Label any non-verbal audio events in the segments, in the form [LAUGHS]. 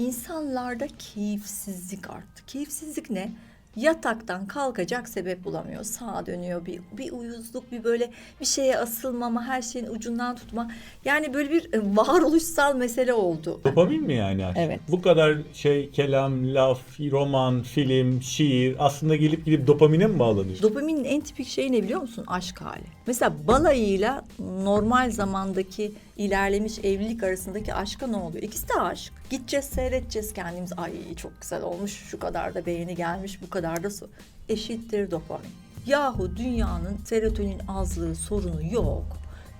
İnsanlarda keyifsizlik arttı. Keyifsizlik ne? Yataktan kalkacak sebep bulamıyor. Sağa dönüyor bir, bir uyuzluk, bir böyle bir şeye asılmama, her şeyin ucundan tutma. Yani böyle bir e, varoluşsal mesele oldu. Dopamin mi yani aşk? Evet. Bu kadar şey kelam, laf, roman, film, şiir aslında gelip gidip dopamine mi bağlanıyor? Dopaminin en tipik şeyi ne biliyor musun? Aşk hali. Mesela balayıyla normal zamandaki ilerlemiş evlilik arasındaki aşka ne oluyor? İkisi de aşk. Gideceğiz seyredeceğiz kendimiz. Ay çok güzel olmuş, şu kadar da beğeni gelmiş, bu kadar da su. Eşittir dopamin. Yahu dünyanın serotonin azlığı sorunu yok.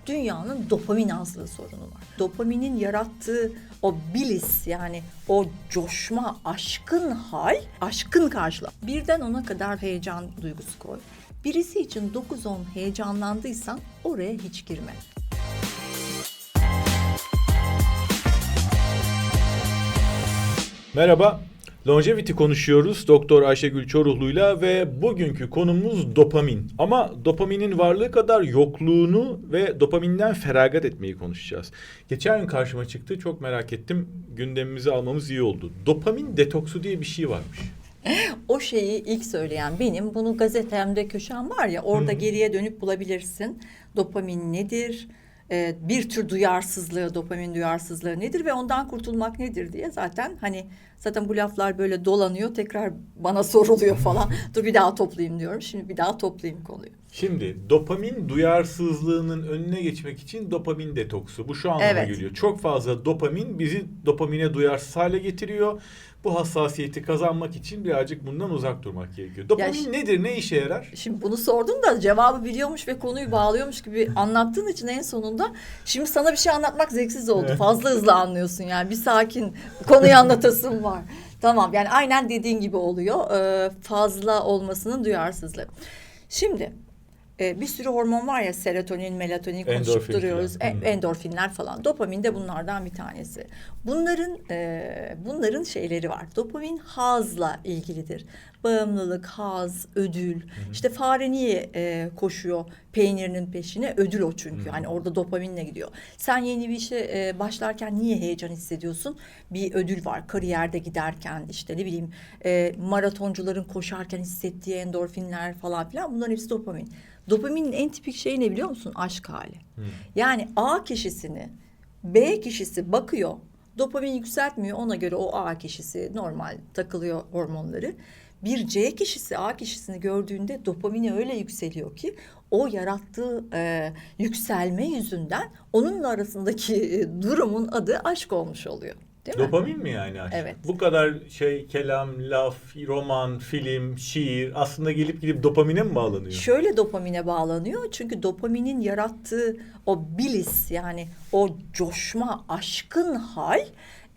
Dünyanın dopamin azlığı sorunu var. Dopaminin yarattığı o bilis yani o coşma, aşkın hal, aşkın karşılığı. Birden ona kadar heyecan duygusu koy. Birisi için 9-10 heyecanlandıysan oraya hiç girme. Merhaba. Longevity konuşuyoruz Doktor Ayşegül Çoruhlu'yla ve bugünkü konumuz dopamin. Ama dopaminin varlığı kadar yokluğunu ve dopaminden feragat etmeyi konuşacağız. Geçen gün karşıma çıktı çok merak ettim. Gündemimize almamız iyi oldu. Dopamin detoksu diye bir şey varmış. O şeyi ilk söyleyen benim. Bunu gazetemde köşem var ya orada Hı hı. geriye dönüp bulabilirsin. Dopamin nedir? Ee, bir tür duyarsızlığı, dopamin duyarsızlığı nedir ve ondan kurtulmak nedir diye zaten hani zaten bu laflar böyle dolanıyor tekrar bana soruluyor falan. [LAUGHS] Dur bir daha toplayayım diyorum. Şimdi bir daha toplayayım konuyu. Şimdi dopamin duyarsızlığının önüne geçmek için dopamin detoksu. Bu şu anlama Evet. geliyor. Çok fazla dopamin bizi dopamine duyarsız hale getiriyor. Bu hassasiyeti kazanmak için birazcık bundan uzak durmak gerekiyor. Dopamin şi- nedir? Ne işe yarar? Şimdi bunu sordun da cevabı biliyormuş ve konuyu bağlıyormuş gibi [LAUGHS] anlattığın için en sonunda şimdi sana bir şey anlatmak zevksiz oldu. Evet. Fazla hızlı anlıyorsun yani bir sakin konuyu anlatasın var. [LAUGHS] Tamam yani aynen dediğin gibi oluyor. Ee, fazla olmasının duyarsızlığı. Şimdi e, bir sürü hormon var ya serotonin, melatonin konuşup duruyoruz. E, Hmm. endorfinler falan. Dopamin de bunlardan bir tanesi. Bunların e, bunların şeyleri var. Dopamin hazla ilgilidir. Bağımlılık, haz, ödül. İşte fare niye e, koşuyor peynirinin peşine? Ödül o çünkü. Hı. Hani orada dopaminle gidiyor. Sen yeni bir işe e, başlarken niye heyecan hissediyorsun? Bir ödül var. Kariyerde giderken işte ne bileyim e, maratoncuların koşarken hissettiği endorfinler falan filan. Bunların hepsi dopamin. Dopaminin en tipik şeyi ne biliyor musun? Aşk hali. Yani A kişisini B kişisi bakıyor. Dopamin yükseltmiyor. Ona göre o A kişisi normal takılıyor hormonları. Bir C kişisi A kişisini gördüğünde dopamini öyle yükseliyor ki o yarattığı e, yükselme yüzünden onunla arasındaki e, durumun adı aşk olmuş oluyor. Değil mi? Dopamin mi yani aşk? Evet. Bu kadar şey kelam, laf, roman, film, şiir aslında gelip gidip dopamine mi bağlanıyor? Şöyle dopamine bağlanıyor çünkü dopaminin yarattığı o bilis yani o coşma aşkın hal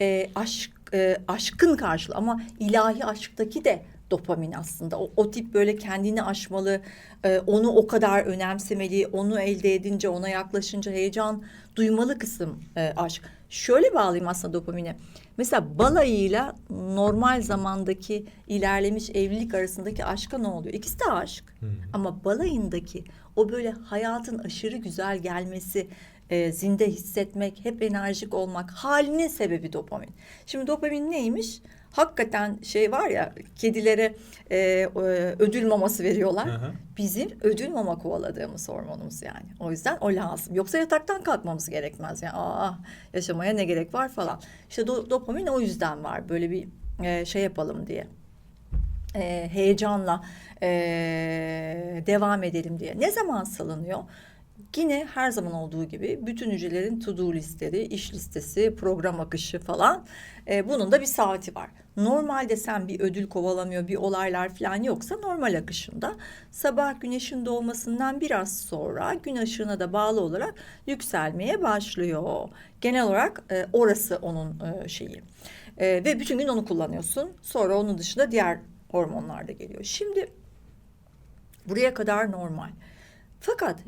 e, aşk e, aşkın karşılığı ama ilahi aşktaki de dopamin aslında o, o tip böyle kendini aşmalı e, onu o kadar önemsemeli onu elde edince ona yaklaşınca heyecan duymalı kısım e, aşk. Şöyle bağlayayım aslında dopamine. Mesela balayıyla normal zamandaki ilerlemiş evlilik arasındaki aşka ne oluyor? İkisi de aşk. Ama balayındaki o böyle hayatın aşırı güzel gelmesi, e, zinde hissetmek, hep enerjik olmak halinin sebebi dopamin. Şimdi dopamin neymiş? Hakikaten şey var ya kedilere e, ödül maması veriyorlar. Hı hı. Bizim ödül mama kovaladığımız hormonumuz yani. O yüzden o lazım. Yoksa yataktan kalkmamız gerekmez. Yani aa yaşamaya ne gerek var falan. İşte do- dopamin o yüzden var. Böyle bir e, şey yapalım diye. E, heyecanla e, devam edelim diye. Ne zaman salınıyor? Yine her zaman olduğu gibi bütün hücrelerin to-do listeleri, iş listesi, program akışı falan e, bunun da bir saati var. Normalde sen bir ödül kovalamıyor, bir olaylar falan yoksa normal akışında sabah güneşin doğmasından biraz sonra gün ışığına da bağlı olarak yükselmeye başlıyor. Genel olarak e, orası onun e, şeyi. E, ve bütün gün onu kullanıyorsun. Sonra onun dışında diğer hormonlar da geliyor. Şimdi buraya kadar normal. Fakat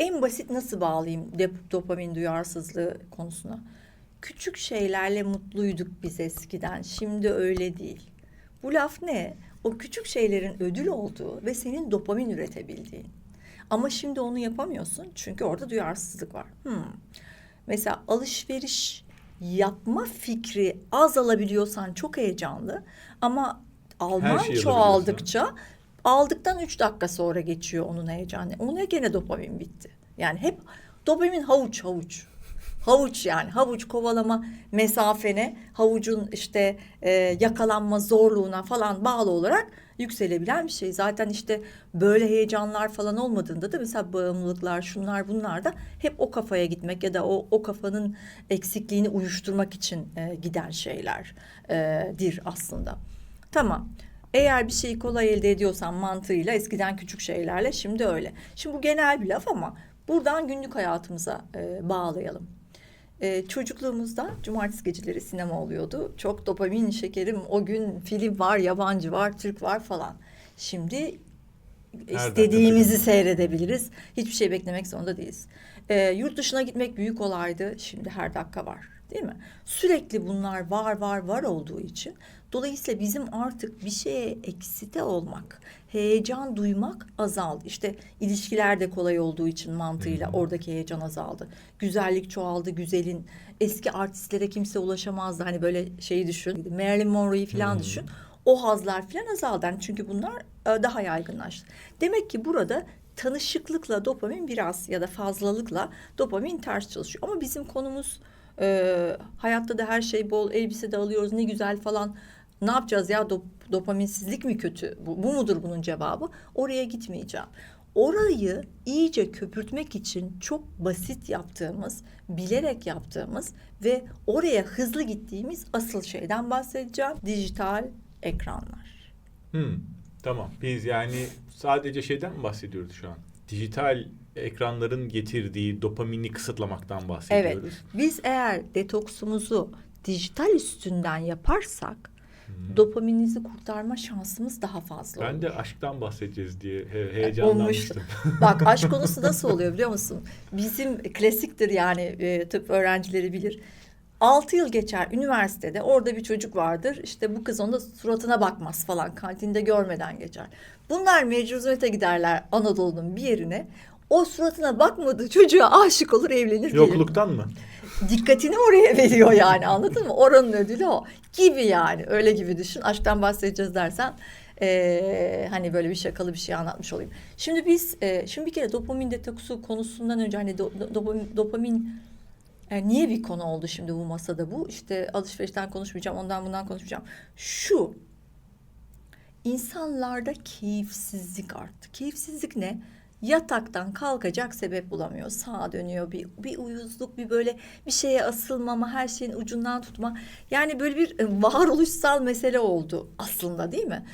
en basit nasıl bağlayayım dep- dopamin duyarsızlığı konusuna? Küçük şeylerle mutluyduk biz eskiden. Şimdi öyle değil. Bu laf ne? O küçük şeylerin ödül olduğu ve senin dopamin üretebildiğin. Ama şimdi onu yapamıyorsun çünkü orada duyarsızlık var. Hmm. Mesela alışveriş yapma fikri az alabiliyorsan çok heyecanlı ama alman çoğaldıkça aldıktan 3 dakika sonra geçiyor onun heyecanı. Ona gene dopamin bitti. Yani hep dopamin havuç havuç. Havuç yani havuç kovalama mesafene, havucun işte e, yakalanma zorluğuna falan bağlı olarak yükselebilen bir şey. Zaten işte böyle heyecanlar falan olmadığında da mesela bağımlılıklar şunlar bunlar da hep o kafaya gitmek ya da o, o kafanın eksikliğini uyuşturmak için e, giden şeyler e, aslında. Tamam. Eğer bir şeyi kolay elde ediyorsan mantığıyla eskiden küçük şeylerle şimdi öyle. Şimdi bu genel bir laf ama buradan günlük hayatımıza e, bağlayalım. E, çocukluğumuzda cumartesi geceleri sinema oluyordu. Çok dopamin şekerim o gün film var, yabancı var, Türk var falan. Şimdi dakika istediğimizi seyredebiliriz. Hiçbir şey beklemek zorunda değiliz. E, yurt dışına gitmek büyük olaydı. Şimdi her dakika var. Değil mi? Sürekli bunlar var var var olduğu için dolayısıyla bizim artık bir şeye eksite olmak, heyecan duymak azaldı. İşte ilişkiler de kolay olduğu için mantığıyla hı. oradaki heyecan azaldı. Güzellik çoğaldı, güzelin. Eski artistlere kimse ulaşamazdı. Hani böyle şeyi düşün. Marilyn Monroe'yu falan Hı. düşün. O hazlar falan azaldı. Yani çünkü bunlar e, daha yaygınlaştı. Demek ki burada tanışıklıkla dopamin biraz ya da fazlalıkla dopamin ters çalışıyor. Ama bizim konumuz e, hayatta da her şey bol, elbise de alıyoruz ne güzel falan. Ne yapacağız ya dop, dopaminsizlik mi kötü? Bu, bu mudur bunun cevabı? Oraya gitmeyeceğim. Orayı iyice köpürtmek için çok basit yaptığımız, bilerek yaptığımız ve oraya hızlı gittiğimiz asıl şeyden bahsedeceğim. Dijital ekranlar. Hmm, tamam. Biz yani sadece şeyden mi bahsediyoruz şu an? Dijital ekranların getirdiği dopamini kısıtlamaktan Evet. bahsediyoruz. Biz eğer detoksumuzu dijital üstünden yaparsak Hmm. dopamininizi kurtarma şansımız daha fazla olur. Ben de aşktan bahsedeceğiz diye he- Olmuştu. heyecanlanmıştım. Bak aşk konusu nasıl oluyor biliyor musun? Bizim klasiktir yani e, tıp öğrencileri bilir. 6 yıl geçer üniversitede orada bir çocuk vardır işte bu kız onun da suratına bakmaz falan kantinde görmeden geçer. Bunlar mecruziyete giderler Anadolu'nun bir yerine o suratına bakmadığı çocuğa aşık olur evlenir diyelim. Yokluktan mı? dikkatini oraya [LAUGHS] veriyor yani anladın mı? Oranın ödülü o gibi yani öyle gibi düşün. Aşktan bahsedeceğiz dersen eee, hani böyle bir şakalı bir şey anlatmış olayım. Şimdi biz eee, şimdi bir kere dopamin detoksu konusundan önce hani do- do- dopamin, dopamin e, niye bir konu oldu şimdi bu masada bu? İşte alışverişten konuşmayacağım, ondan bundan konuşmayacağım. Şu insanlarda keyifsizlik arttı. Keyifsizlik ne? Yataktan kalkacak sebep bulamıyor. Sağa dönüyor bir, bir uyuzluk, bir böyle bir şeye asılmama, her şeyin ucundan tutma. Yani böyle bir e, varoluşsal mesele oldu aslında değil mi?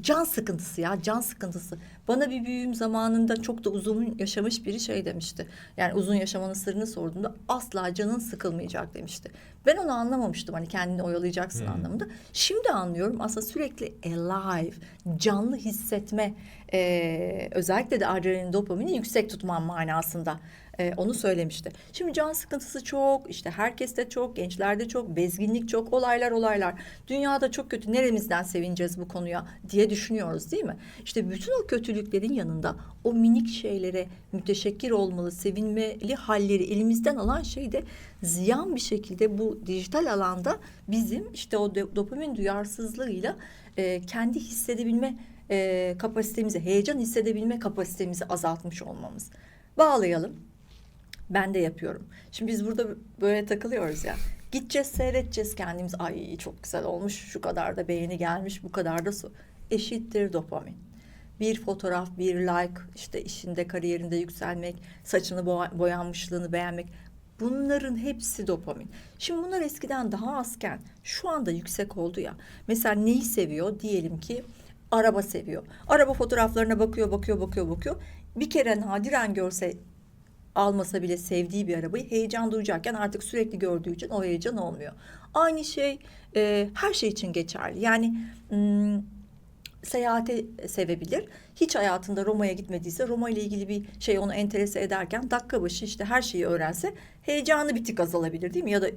Can sıkıntısı ya, can sıkıntısı. Bana bir büyüğüm zamanında çok da uzun yaşamış biri şey demişti. Yani uzun yaşamanın sırrını sorduğumda asla canın sıkılmayacak demişti. Ben onu anlamamıştım hani kendini oyalayacaksın Hmm. anlamında. Şimdi anlıyorum aslında sürekli alive, canlı hissetme, e, özellikle de adrenalin dopamini yüksek tutman manasında e, onu söylemişti. Şimdi can sıkıntısı çok, işte herkeste çok, gençlerde çok, bezginlik çok, olaylar olaylar. Dünyada çok kötü, neremizden sevineceğiz bu konuya diye düşünüyoruz değil mi? İşte bütün o kötülüklerin yanında o minik şeylere müteşekkir olmalı, sevinmeli halleri elimizden alan şey de ziyan bir şekilde bu dijital alanda bizim işte o do- dopamin duyarsızlığıyla e, kendi hissedebilme e, kapasitemizi, heyecan hissedebilme kapasitemizi azaltmış olmamız. Bağlayalım. Ben de yapıyorum. Şimdi biz burada böyle takılıyoruz ya. Gideceğiz seyredeceğiz kendimiz. Ay çok güzel olmuş. Şu kadar da beğeni gelmiş. Bu kadar da su. Eşittir dopamin. Bir fotoğraf, bir like, işte işinde, kariyerinde yükselmek, saçını boya- boyanmışlığını beğenmek. Bunların hepsi dopamin. Şimdi bunlar eskiden daha azken şu anda yüksek oldu ya. Mesela neyi seviyor? Diyelim ki araba seviyor. Araba fotoğraflarına bakıyor, bakıyor, bakıyor, bakıyor. Bir kere nadiren görse almasa bile sevdiği bir arabayı heyecan duyacakken artık sürekli gördüğü için o heyecan olmuyor. Aynı şey e, her şey için geçerli. Yani hmm, seyahati sevebilir. Hiç hayatında Roma'ya gitmediyse Roma ile ilgili bir şey onu enterese ederken dakika başı işte her şeyi öğrense heyecanı bir tık azalabilir değil mi? Ya da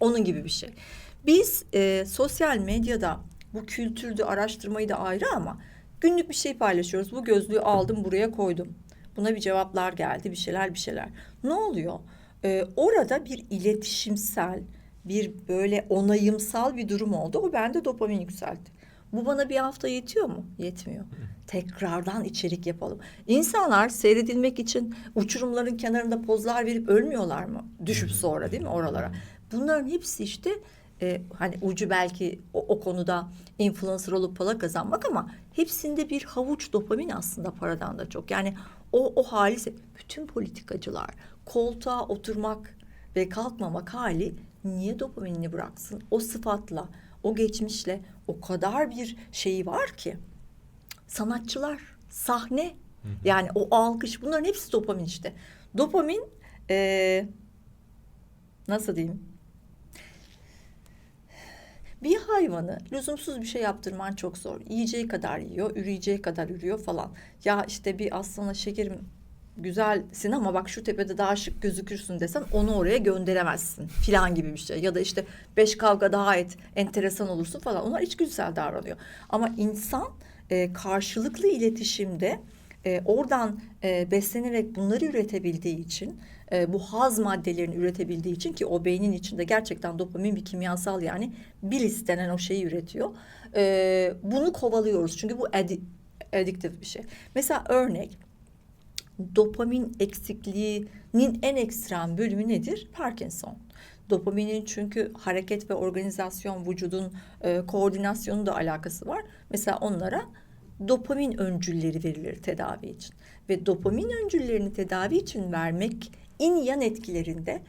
onun gibi bir şey. Biz e, sosyal medyada bu kültürdü araştırmayı da ayrı ama günlük bir şey paylaşıyoruz. Bu gözlüğü aldım buraya koydum. Buna bir cevaplar geldi bir şeyler bir şeyler. Ne oluyor? E, orada bir iletişimsel bir böyle onayımsal bir durum oldu. O bende dopamin yükseltti. Bu bana bir hafta yetiyor mu? Yetmiyor. Tekrardan içerik yapalım. İnsanlar seyredilmek için uçurumların kenarında pozlar verip ölmüyorlar mı? Düşüp sonra değil mi oralara? Bunların hepsi işte e, hani ucu belki o, o konuda influencer olup para kazanmak ama hepsinde bir havuç dopamin aslında paradan da çok. Yani o, o hali bütün politikacılar koltuğa oturmak ve kalkmamak hali niye dopaminini bıraksın? O sıfatla, o geçmişle o kadar bir şeyi var ki sanatçılar, sahne yani o alkış bunların hepsi dopamin işte. Dopamin eee, nasıl diyeyim? Bir hayvanı lüzumsuz bir şey yaptırman çok zor. Yiyeceği kadar yiyor, üreyeceği kadar ürüyor falan. Ya işte bir aslana şekerim güzelsin ama bak şu tepede daha şık gözükürsün desen onu oraya gönderemezsin filan gibi bir şey. Ya da işte beş kavga daha et enteresan olursun falan. Onlar içgüdüsel davranıyor. Ama insan e, karşılıklı iletişimde e, oradan e, beslenerek bunları üretebildiği için e, bu haz maddelerini üretebildiği için ki o beynin içinde gerçekten dopamin bir kimyasal yani bilis denen o şeyi üretiyor. E, bunu kovalıyoruz çünkü bu adiktif bir şey. Mesela örnek dopamin eksikliğinin en ekstrem bölümü nedir? Parkinson. Dopaminin çünkü hareket ve organizasyon vücudun e, koordinasyonu da alakası var. Mesela onlara dopamin öncülleri verilir tedavi için. Ve dopamin öncüllerini tedavi için vermek in yan etkilerinde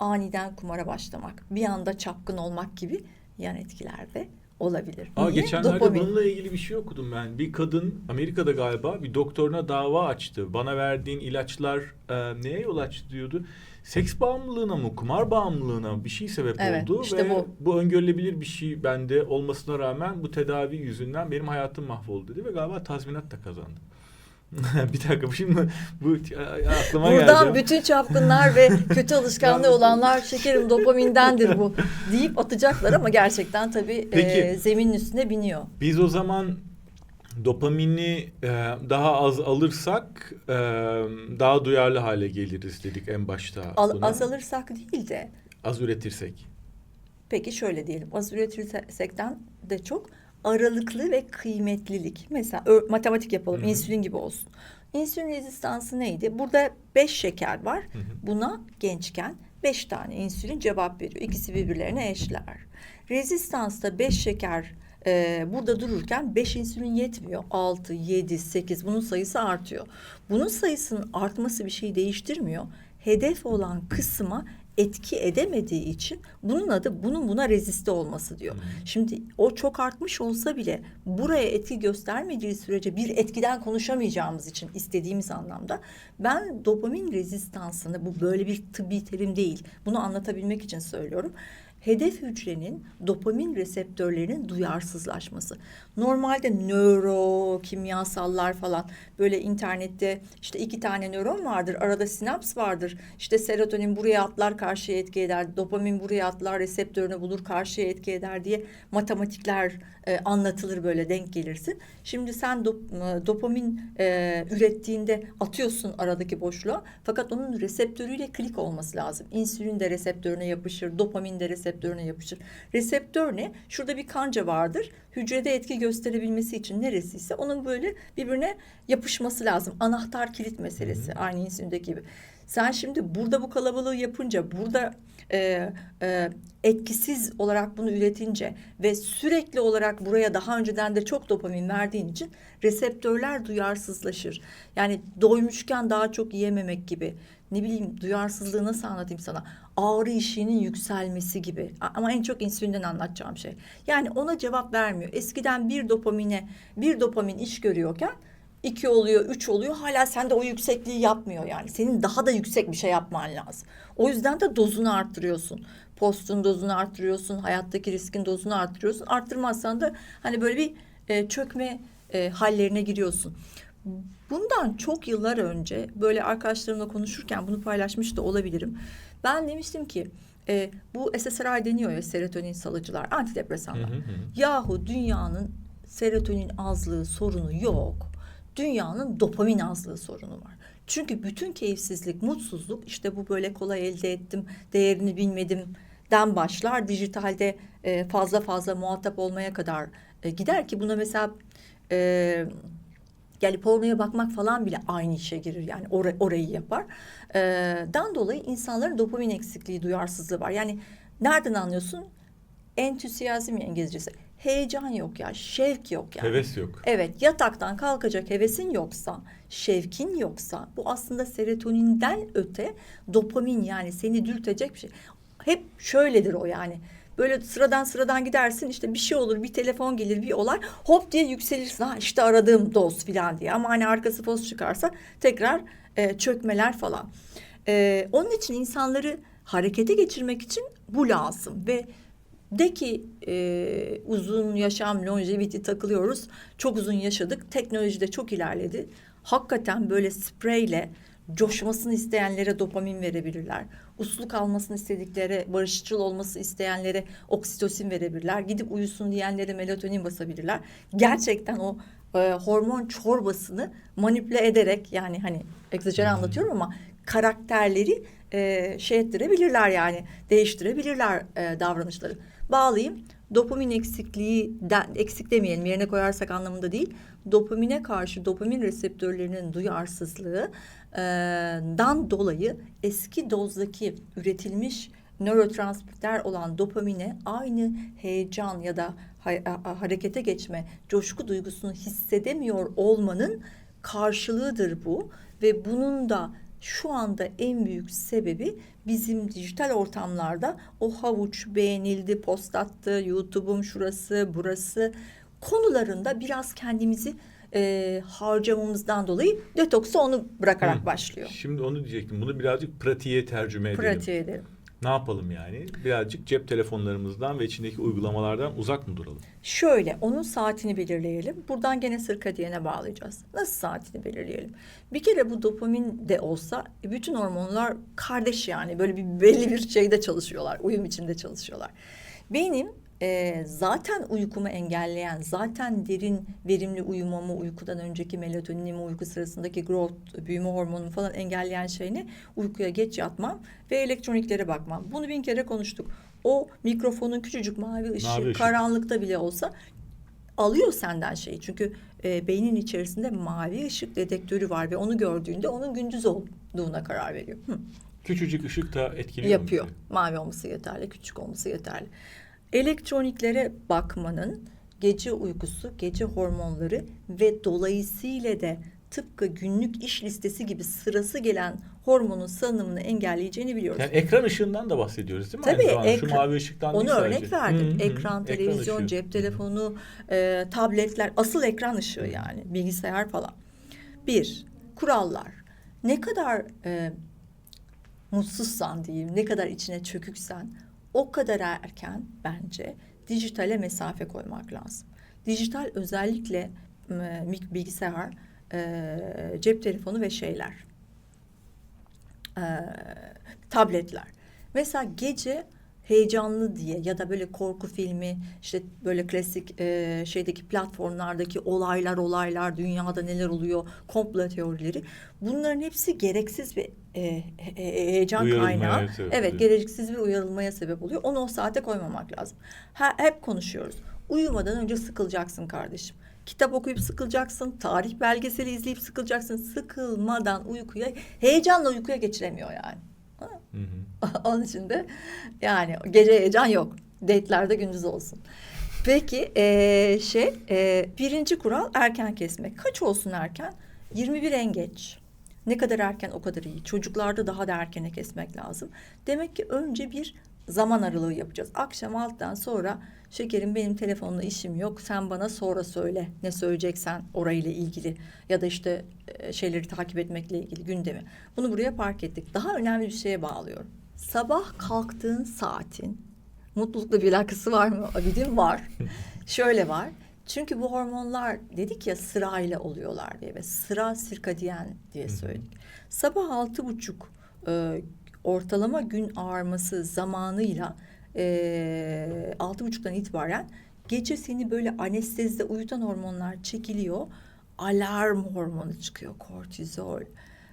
aniden kumara başlamak, bir anda çapkın olmak gibi yan etkiler de olabilir. Aa, Niye? geçenlerde Dopamin. bununla ilgili bir şey okudum ben. Bir kadın Amerika'da galiba bir doktoruna dava açtı. Bana verdiğin ilaçlar e, neye yol açtı diyordu. Seks bağımlılığına mı, kumar bağımlılığına mı bir şey sebep Evet, oldu. işte ve bu. bu öngörülebilir bir şey bende olmasına rağmen bu tedavi yüzünden benim hayatım mahvoldu dedi ve galiba tazminat da kazandı. [LAUGHS] bir dakika şimdi bu e, aklıma Buradan geldi. bütün çapkınlar ve kötü alışkanlığı olanlar şekerim dopamindendir bu [LAUGHS] deyip atacaklar ama gerçekten tabii Peki. e, zeminin üstüne biniyor. Biz o zaman dopamini e, daha az alırsak e, daha duyarlı hale geliriz dedik en başta. Al, buna. azalırsak değil de Az üretirsek. peki şöyle diyelim az üretirsekten de çok aralıklı ve kıymetlilik. Mesela matematik yapalım Hı hı. insülin gibi olsun. İnsülin rezistansı neydi? Burada beş şeker var. Hı hı. Buna gençken beş tane insülin cevap veriyor. İkisi birbirlerine eşler. Rezistansta beş şeker e, burada dururken beş insülin yetmiyor. Altı, yedi, sekiz bunun sayısı artıyor. Bunun sayısının artması bir şeyi değiştirmiyor. Hedef olan kısma etki edemediği için bunun adı bunun buna reziste olması diyor. Şimdi o çok artmış olsa bile buraya etki göstermediği sürece bir etkiden konuşamayacağımız için istediğimiz anlamda ben dopamin rezistansını bu böyle bir tıbbi terim değil. Bunu anlatabilmek için söylüyorum. Hedef hücrenin dopamin reseptörlerinin duyarsızlaşması. Normalde nörokimyasallar falan böyle internette işte iki tane nöron vardır. Arada sinaps vardır. İşte serotonin buraya atlar karşıya etki eder. Dopamin buraya atlar reseptörünü bulur karşıya etki eder diye matematikler e, anlatılır böyle denk gelirsin. Şimdi sen dop- e, dopamin e, ürettiğinde atıyorsun aradaki boşluğa. Fakat onun reseptörüyle klik olması lazım. İnsülin de reseptörüne yapışır, dopamin de reseptörüne yapışır. Reseptör ne? Şurada bir kanca vardır. Hücrede etki gösterebilmesi için neresiyse onun böyle birbirine yapışması lazım. Anahtar kilit meselesi aynı insülindeki gibi. Sen şimdi burada bu kalabalığı yapınca burada e, e, etkisiz olarak bunu üretince ve sürekli olarak buraya daha önceden de çok dopamin verdiğin için reseptörler duyarsızlaşır. Yani doymuşken daha çok yiyememek gibi. Ne bileyim duyarsızlığı nasıl anlatayım sana? Ağrı eşiğinin yükselmesi gibi. Ama en çok insülinden anlatacağım şey. Yani ona cevap vermiyor. Eskiden bir dopamine bir dopamin iş görüyorken iki oluyor, üç oluyor. Hala sende o yüksekliği yapmıyor yani. Senin daha da yüksek bir şey yapman lazım. O yüzden de dozunu arttırıyorsun. Postun dozunu arttırıyorsun. Hayattaki riskin dozunu arttırıyorsun. Arttırmazsan da hani böyle bir e, çökme e, hallerine giriyorsun. Bundan çok yıllar önce böyle arkadaşlarımla konuşurken bunu paylaşmış da olabilirim. Ben demiştim ki e, bu SSRI deniyor ya serotonin salıcılar, antidepresanlar. Hı hı hı. Yahu dünyanın serotonin azlığı sorunu yok. Dünyanın dopamin azlığı sorunu var. Çünkü bütün keyifsizlik, mutsuzluk işte bu böyle kolay elde ettim, değerini bilmedim den başlar dijitalde e, fazla fazla muhatap olmaya kadar e, gider ki buna mesela e, yani pornoya bakmak falan bile aynı işe girir yani or- orayı yapar. E, dan dolayı insanların dopamin eksikliği, duyarsızlığı var. Yani nereden anlıyorsun? Entüsiyazm ya İngilizcesi. Heyecan yok ya, şevk yok yani. Heves yok. Evet, yataktan kalkacak hevesin yoksa, şevkin yoksa bu aslında serotoninden öte dopamin yani seni dürtecek bir şey. Hep şöyledir o yani. Böyle sıradan sıradan gidersin işte bir şey olur bir telefon gelir bir olay hop diye yükselirsin ha işte aradığım dost falan diye ama hani arkası poz çıkarsa tekrar e, çökmeler falan. E, onun için insanları harekete geçirmek için bu lazım ve de ki e, uzun yaşam, longevity takılıyoruz. Çok uzun yaşadık. Teknoloji de çok ilerledi. Hakikaten böyle spreyle coşmasını isteyenlere dopamin verebilirler. Usluk almasını istediklere, barışçıl olması isteyenlere oksitosin verebilirler. Gidip uyusun diyenlere melatonin basabilirler. Gerçekten o e, hormon çorbasını manipüle ederek yani hani egzajere anlatıyorum ama karakterleri e, şey ettirebilirler yani değiştirebilirler e, davranışları. Bağlayayım. Dopamin eksikliği eksik demeyelim yerine koyarsak anlamında değil. Dopamine karşı dopamin reseptörlerinin duyarsızlığı e, dan dolayı eski dozdaki üretilmiş nörotransmitter olan dopamine aynı heyecan ya da ha- harekete geçme, coşku duygusunu hissedemiyor olmanın karşılığıdır bu ve bunun da şu anda en büyük sebebi bizim dijital ortamlarda o havuç beğenildi, post attı, YouTube'um şurası, burası konularında biraz kendimizi e, harcamamızdan dolayı detoksu onu bırakarak Hı. başlıyor. Şimdi onu diyecektim. Bunu birazcık pratiğe tercüme edelim. Pratiğe edelim. Ne yapalım yani? Birazcık cep telefonlarımızdan ve içindeki uygulamalardan uzak mı duralım? Şöyle onun saatini belirleyelim. Buradan gene sirkadiyene bağlayacağız. Nasıl saatini belirleyelim? Bir kere bu dopamin de olsa e, bütün hormonlar kardeş yani böyle bir belli bir şeyde çalışıyorlar. Uyum içinde çalışıyorlar. Benim e, zaten uykumu engelleyen, zaten derin verimli uyumamı, uykudan önceki melatonini, uyku sırasındaki growth, büyüme hormonumu falan engelleyen şey ne? Uykuya geç yatmam ve elektroniklere bakmam. Bunu bin kere konuştuk. O mikrofonun küçücük mavi ışığı, Mavi ışık. karanlıkta bile olsa alıyor senden şeyi. Çünkü e, beynin içerisinde mavi ışık dedektörü var ve onu gördüğünde onun gündüz olduğuna karar veriyor. Hı. Küçücük ışık da etkiliyor mu Yapıyor. bizi? Mavi olması yeterli, küçük olması yeterli. Elektroniklere bakmanın gece uykusu, gece hormonları ve dolayısıyla da tıpkı günlük iş listesi gibi sırası gelen hormonun salınımını engelleyeceğini biliyoruz. Yani ekran ışığından da bahsediyoruz değil mi? Tabii, Aynı zamanda şu ekran- mavi ışıktan Onu değil örnek verdim. Hı hı, ekran, televizyon, ışığı. cep telefonu, e, tabletler, asıl ekran ışığı yani bilgisayar falan. Bir, kurallar. Ne kadar e, mutsuzsan diyeyim, ne kadar içine çöküksen o kadar erken bence dijitale mesafe koymak lazım. Dijital özellikle bilgisayar, e, cep telefonu ve şeyler e, tabletler. Mesela gece heyecanlı diye ya da böyle korku filmi işte böyle klasik e, şeydeki platformlardaki olaylar olaylar dünyada neler oluyor komplo teorileri bunların hepsi gereksiz bir e, he- heyecan Uyarılmaya kaynağı. sebep Evet oluyor. gereksiz bir uyarılmaya sebep oluyor. Onu o saate koymamak lazım. Ha, hep konuşuyoruz. Uyumadan önce sıkılacaksın kardeşim. Kitap okuyup sıkılacaksın, tarih belgeseli izleyip sıkılacaksın. Sıkılmadan uykuya, heyecanla uykuya geçiremiyor yani. Hı hı. [LAUGHS] Onun için de yani gece heyecan yok. Date'lerde gündüz olsun. Peki eee, şey eee, birinci kural erken kesmek. Kaç olsun erken? 21 en geç. Ne kadar erken o kadar iyi. Çocuklarda daha da erkene kesmek lazım. Demek ki önce bir zaman aralığı yapacağız. Akşam alttan sonra şekerim benim telefonla işim yok. Sen bana sonra söyle ne söyleyeceksen orayla ilgili ya da işte e, şeyleri takip etmekle ilgili gündemi. Bunu buraya park ettik. Daha önemli bir şeye bağlıyorum. Sabah kalktığın saatin mutlulukla bir alakası var mı? Abidin var. [LAUGHS] Şöyle var. Çünkü bu hormonlar dedik ya sırayla oluyorlar diye ve sıra sirkadiyen diye söyledik. Sabah altı buçuk e, ortalama gün ağarması zamanıyla e, altı buçuktan itibaren gece seni böyle anestezide uyutan hormonlar çekiliyor. Alarm hormonu çıkıyor kortizol.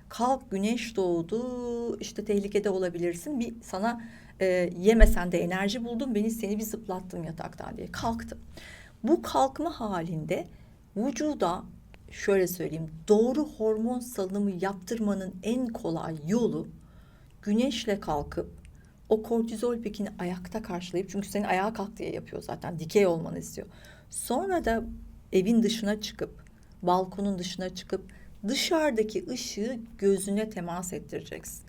Kalk güneş doğdu işte tehlikede olabilirsin bir sana e, yemesen de enerji buldum. Beni seni bir zıplattın yataktan diye. Kalktım. Bu kalkma halinde vücuda şöyle söyleyeyim doğru hormon salınımı yaptırmanın en kolay yolu güneşle kalkıp o kortizol pikini ayakta karşılayıp çünkü seni ayağa kalk diye yapıyor zaten dikey olmanı istiyor. Sonra da evin dışına çıkıp balkonun dışına çıkıp dışarıdaki ışığı gözüne temas ettireceksin.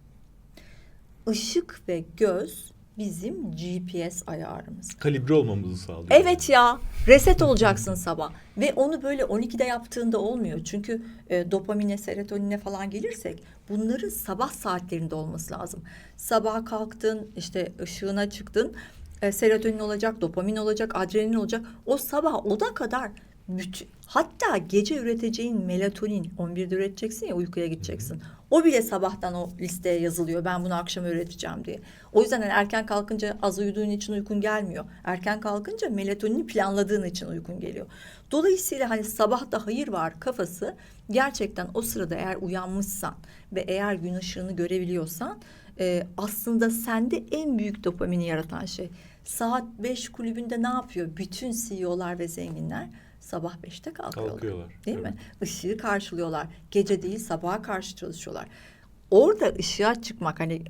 Işık ve göz bizim GPS ayarımız. Kalibre olmamızı sağlıyor. Evet ya reset olacaksın sabah ve onu böyle 12'de yaptığında olmuyor. Çünkü e, dopamine, serotonine falan gelirsek bunların sabah saatlerinde olması lazım. Sabah kalktın işte ışığına çıktın e, serotonin olacak, dopamin olacak, adrenalin olacak. O sabah oda kadar bütün, hatta gece üreteceğin melatonin 11'de üreteceksin ya uykuya gideceksin. O bile sabahtan o listeye yazılıyor. Ben bunu akşam üreteceğim diye. O yüzden hani erken kalkınca az uyuduğun için uykun gelmiyor. Erken kalkınca melatonini planladığın için uykun geliyor. Dolayısıyla hani sabahta hayır var kafası gerçekten o sırada eğer uyanmışsan ve eğer gün ışığını görebiliyorsan e, aslında sende en büyük dopamini yaratan şey. Saat 5 kulübünde ne yapıyor? Bütün CEO'lar ve zenginler sabah 5'te kalkıyorlar. Kalkıyorlar, Değil evet. mi? Işığı karşılıyorlar. Gece değil sabaha karşı çalışıyorlar. Orada ışığa çıkmak hani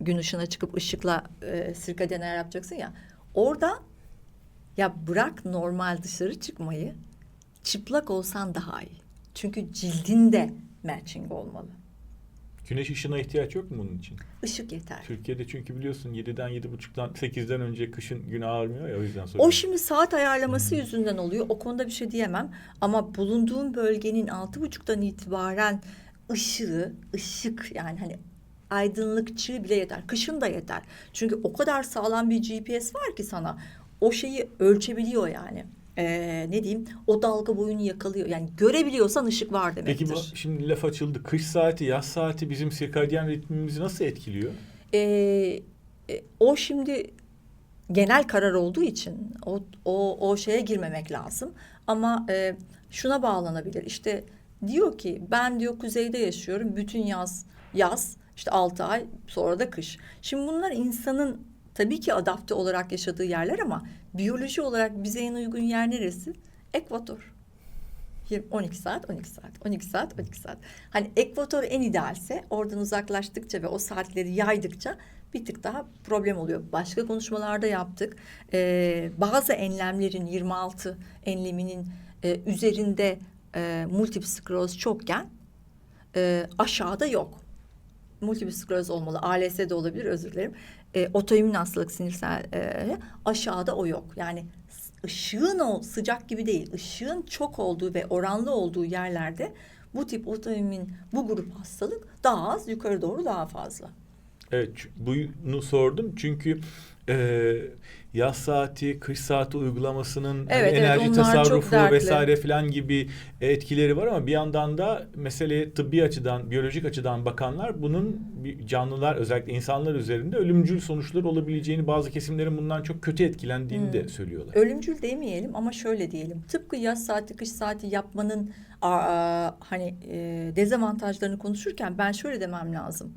gün ışığına çıkıp ışıkla e, sirkadiyen ayar yapacaksın ya. Orada ya bırak normal dışarı çıkmayı çıplak olsan daha iyi. Çünkü cildinde matching olmalı. Güneş ışığına ihtiyaç yok mu bunun için? Işık yeter. Türkiye'de çünkü biliyorsun 7'den 7.30'dan 8'den önce kışın gün ağarmıyor ya o yüzden O soruyorum. şimdi saat ayarlaması Hmm. yüzünden oluyor. O konuda bir şey diyemem. Ama bulunduğum bölgenin altı buçuktan itibaren ışığı, ışık yani hani aydınlıkçı bile yeter. Kışın da yeter. Çünkü o kadar sağlam bir GPS var ki sana. O şeyi ölçebiliyor yani. Ee, ne diyeyim? O dalga boyunu yakalıyor. Yani görebiliyorsan ışık var demektir. Peki bu şimdi laf açıldı. Kış saati, yaz saati bizim sirkadyen ritmimizi nasıl etkiliyor? Ee, e, o şimdi genel karar olduğu için o o o şeye girmemek lazım. Ama e, şuna bağlanabilir. İşte diyor ki ben diyor kuzeyde yaşıyorum. Bütün yaz yaz işte altı ay sonra da kış. Şimdi bunlar insanın tabii ki adapte olarak yaşadığı yerler ama biyoloji olarak bize en uygun yer neresi? Ekvator. 20 12 saat, 12 saat, 12 saat, 12 saat. Hani ekvator en idealse oradan uzaklaştıkça ve o saatleri yaydıkça bir tık daha problem oluyor. Başka konuşmalarda yaptık. Ee, bazı enlemlerin 26 enleminin e, üzerinde e, multiple skleroz çokken e, aşağıda yok. Multiple skleroz olmalı. ALS de olabilir özür dilerim. E, otoimmün hastalık sinirsel e, aşağıda o yok. Yani ışığın o sıcak gibi değil. Işığın çok olduğu ve oranlı olduğu yerlerde bu tip otoimmün bu grup hastalık daha az yukarı doğru daha fazla. Evet bunu sordum çünkü e, yaz saati, kış saati uygulamasının hani Evet, evet, enerji çok tasarrufu vesaire filan gibi etkileri var ama bir yandan da meseleye tıbbi açıdan, biyolojik açıdan bakanlar bunun canlılar özellikle insanlar üzerinde ölümcül sonuçlar olabileceğini bazı kesimlerin bundan çok kötü etkilendiğini Hmm. de söylüyorlar. Ölümcül demeyelim ama şöyle diyelim. Tıpkı yaz saati, kış saati yapmanın aa, hani e, dezavantajlarını konuşurken ben şöyle demem lazım.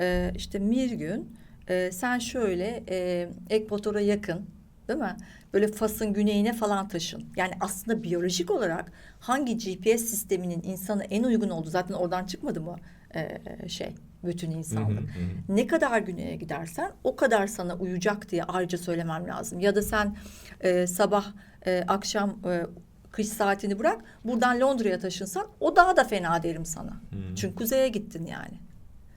E, işte bir gün e, sen şöyle e, ekvatora yakın değil mi? Böyle Fas'ın güneyine falan taşın. Yani aslında biyolojik olarak hangi GPS sisteminin insana en uygun olduğu zaten oradan çıkmadı mı e, şey bütün Hı hı, insanlık. hı. Ne kadar güneye gidersen o kadar sana uyacak diye ayrıca söylemem lazım. Ya da sen e, sabah e, akşam e, kış saatini bırak buradan Londra'ya taşınsan o daha da fena derim sana. Hmm. Çünkü kuzeye gittin yani.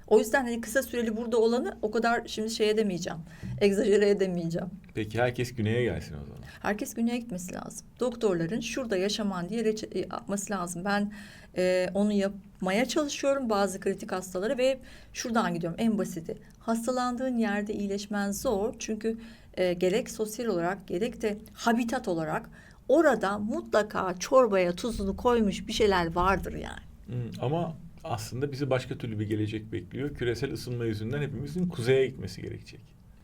O yüzden hani kısa süreli burada olanı o kadar şimdi şey edemeyeceğim. Egzajere edemeyeceğim. Peki herkes güneye gelsin o zaman. Herkes güneye gitmesi lazım. Doktorların şurada yaşaman diye reçete yapması lazım. Ben e, onu yapmaya çalışıyorum bazı kritik hastalara ve şuradan gidiyorum en basiti. Hastalandığın yerde iyileşmen zor çünkü e, gerek sosyal olarak gerek de habitat olarak orada mutlaka çorbaya tuzunu koymuş bir şeyler vardır yani. Hmm, Ama aslında bizi başka türlü bir gelecek bekliyor. Küresel ısınma yüzünden hepimizin kuzeye gitmesi gerekecek.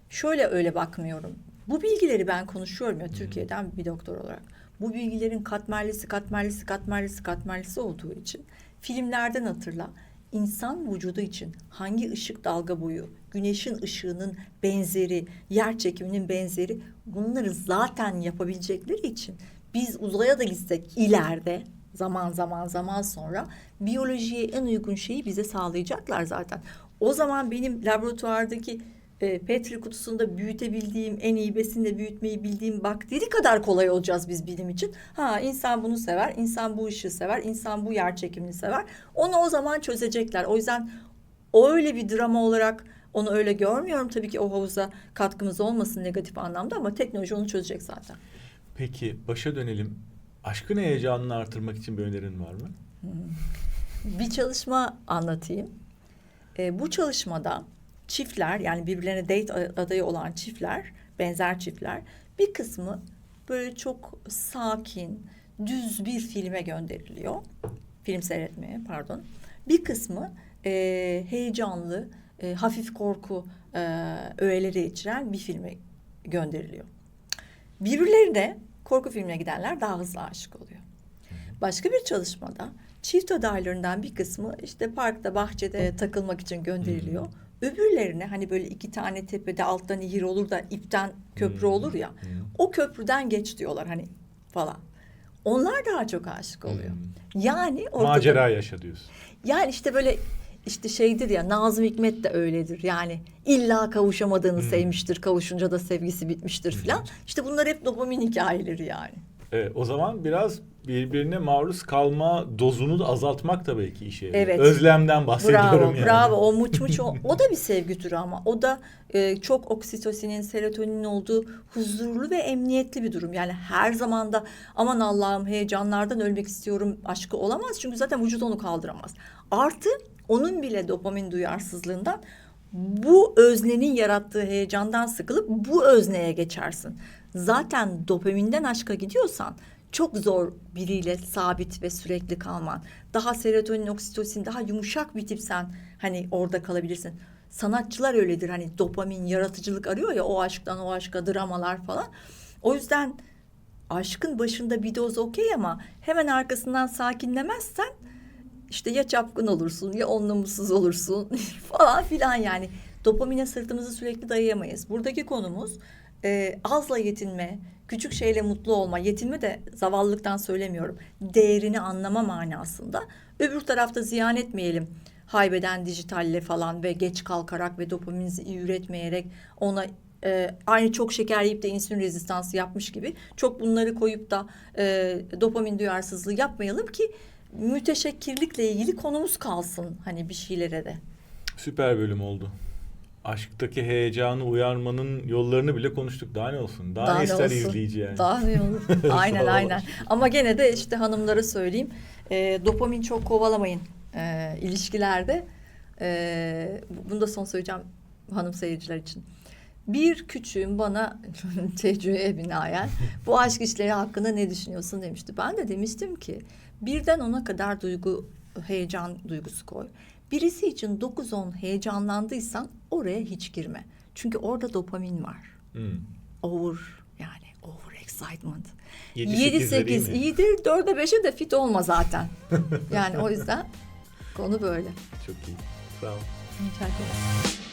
Şöyle öyle bakmıyorum. Bu bilgileri ben konuşuyorum ya Türkiye'den bir doktor olarak. Bu bilgilerin katmerlisi, katmerlisi, katmerlisi, katmerlisi olduğu için filmlerden hatırla. İnsan vücudu için hangi ışık dalga boyu güneşin ışığının benzeri, yer çekiminin benzeri bunları zaten yapabilecekleri için biz uzaya da gitsek ileride zaman zaman zaman sonra biyolojiye en uygun şeyi bize sağlayacaklar zaten. O zaman benim laboratuvardaki e, Petri kutusunda büyütebildiğim, en iyi besinle büyütmeyi bildiğim bakteri kadar kolay olacağız biz bilim için. Ha insan bunu sever, insan bu ışığı sever, insan bu yer çekimini sever. Onu o zaman çözecekler. O yüzden öyle bir drama olarak onu öyle görmüyorum. Tabii ki o havuza katkımız olmasın negatif anlamda ama teknoloji onu çözecek zaten. Peki başa dönelim. Aşkın heyecanını artırmak için bir önerin var mı? Bir çalışma anlatayım. E, bu çalışmada çiftler yani birbirlerine date adayı olan çiftler, benzer çiftler bir kısmı böyle çok sakin, düz bir filme gönderiliyor. Film seyretmeye pardon. Bir kısmı e, heyecanlı, e, hafif korku e, öğeleri içeren bir filme gönderiliyor. Birbirlerine korku filmine gidenler daha hızlı aşık oluyor. Başka bir çalışmada çift adaylarından bir kısmı işte parkta bahçede takılmak için gönderiliyor. Öbürlerine hani böyle iki tane tepede alttan nehir olur da ipten köprü Hmm. olur ya. Hmm. O köprüden geç diyorlar hani falan. Onlar daha çok aşık oluyor. Hmm. Yani ortada, Macera yaşa diyorsun. yani işte böyle işte şeydir ya Nazım Hikmet de öyledir. Yani illa kavuşamadığını Hmm. sevmiştir. Kavuşunca da sevgisi bitmiştir filan. İşte bunlar hep dopamin hikayeleri yani. Evet, o zaman biraz birbirine maruz kalma dozunu da azaltmak da belki işe yarıyor. Evet. Özlemden bahsediyorum Bravo, yani. bravo. O muç muç [LAUGHS] o, o da bir sevgi türü ama o da e, çok oksitosinin, serotoninin olduğu huzurlu ve emniyetli bir durum. Yani her zaman da aman Allah'ım heyecanlardan ölmek istiyorum aşkı olamaz. Çünkü zaten vücut onu kaldıramaz. Artı onun bile dopamin duyarsızlığından bu öznenin yarattığı heyecandan sıkılıp bu özneye geçersin. Zaten dopaminden aşka gidiyorsan çok zor biriyle sabit ve sürekli kalman. Daha serotonin, oksitosin, daha yumuşak bir tipsen hani orada kalabilirsin. Sanatçılar öyledir hani dopamin, yaratıcılık arıyor ya o aşktan o aşka dramalar falan. O yüzden aşkın başında bir doz okey ama hemen arkasından sakinlemezsen işte ya çapkın olursun ya onunla mutsuz olursun [LAUGHS] falan filan yani. Dopamine sırtımızı sürekli dayayamayız. Buradaki konumuz e, azla yetinme, küçük şeyle mutlu olma. Yetinme de zavallılıktan söylemiyorum. Değerini anlama manasında. Öbür tarafta ziyan etmeyelim. Haybeden dijitalle falan ve geç kalkarak ve dopaminimizi iyi üretmeyerek ona e, aynı çok şeker yiyip de insülin rezistansı yapmış gibi çok bunları koyup da e, dopamin duyarsızlığı yapmayalım ki müteşekkirlikle ilgili konumuz kalsın hani bir şeylere de. Süper bölüm oldu. Aşktaki heyecanı uyarmanın yollarını bile konuştuk. Daha ne olsun? Daha, Daha ne ister olsun? izleyici yani. Daha ne olur? [LAUGHS] aynen aynen. Ama gene de işte hanımlara söyleyeyim. e, dopamin çok kovalamayın e, ilişkilerde. E, bunu da son söyleyeceğim hanım seyirciler için. Bir küçüğüm bana [LAUGHS] tecrübeye binaen bu aşk işleri hakkında ne düşünüyorsun demişti. Ben de demiştim ki birden ona kadar duygu heyecan duygusu koy. Birisi için 9-10 heyecanlandıysan oraya hiç girme. Çünkü orada dopamin var Hmm. over yani over excitement. Yedi, 7 sekizleri iyi 8 mi? iyidir. 4'e 5'e de fit olma zaten. yani o yüzden konu böyle. Çok iyi. Sağ ol. Rica ederim.